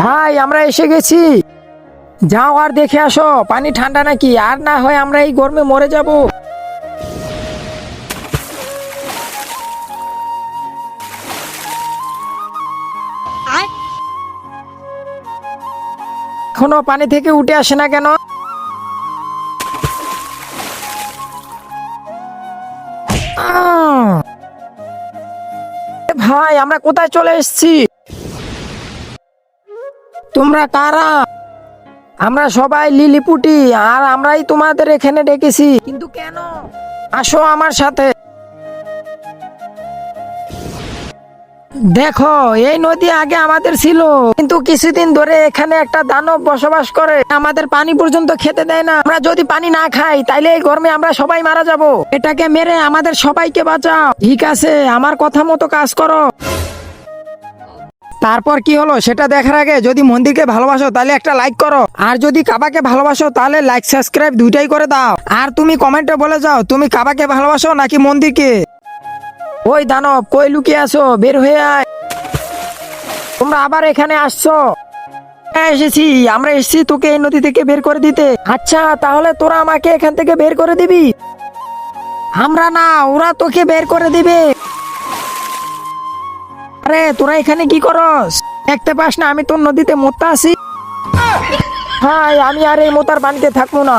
ভাই আমরা এসে গেছি। যাও আর দেখে আসো পানি ঠান্ডা নাকি? আর না হয় আমরা এই গরমে মরে যাব। এখনও পানি থেকে উঠে আসে না কেন! ভাই আমরা কোথায় চলে এসেছি? তোমরা কারা আমরা সবাই লিলিপুটি, আর আমরাই তোমাদের এখানে ডেকেছি। কিন্তু কেন? আসো আমার সাথে। দেখো, এই নদী আগে আমাদের ছিল, কিন্তু কিছুদিন ধরে এখানে একটা দানব বসবাস করে। আমাদের পানি পর্যন্ত খেতে দেয় না। আমরা যদি পানি না খাই, তাইলে এই গরমে আমরা সবাই মারা যাব। এটাকে মেরে আমাদের সবাইকে বাঁচাও। ঠিক আছে, আমার কথা মতো কাজ করো। তারপর কি হলো সেটা দেখার আগে যদি মন্দিরকে ভালোবাসো তাহলে একটা লাইক করো। আর যদি কাবাকে ভালোবাসো তাহলে লাইক সাবস্ক্রাইব দুইটাই করে দাও। আর তুমি কমেন্টে বলে যাও, তুমি কাবাকে ভালোবাসো নাকি মন্দিরকে? ওই দানব, কই লুকিয়ে আসো বের হয়ে আয়। তোমরা আবার এখানে আসছো? হ্যাঁ এসেছি। আমরা এসেছি তোকে এই নদী থেকে বের করে দিতে। আচ্ছা তাহলে তোরা আমাকে এখান থেকে বের করে দিবি? আমরা না, ওরা তোকে বের করে দিবে। আরে তোরা এখানে কি করস? দেখতে পাস না আমি তোর নদীতে মোতা আছি হ্যাঁ আমি আর এই মোতার পানিতে থাকব না।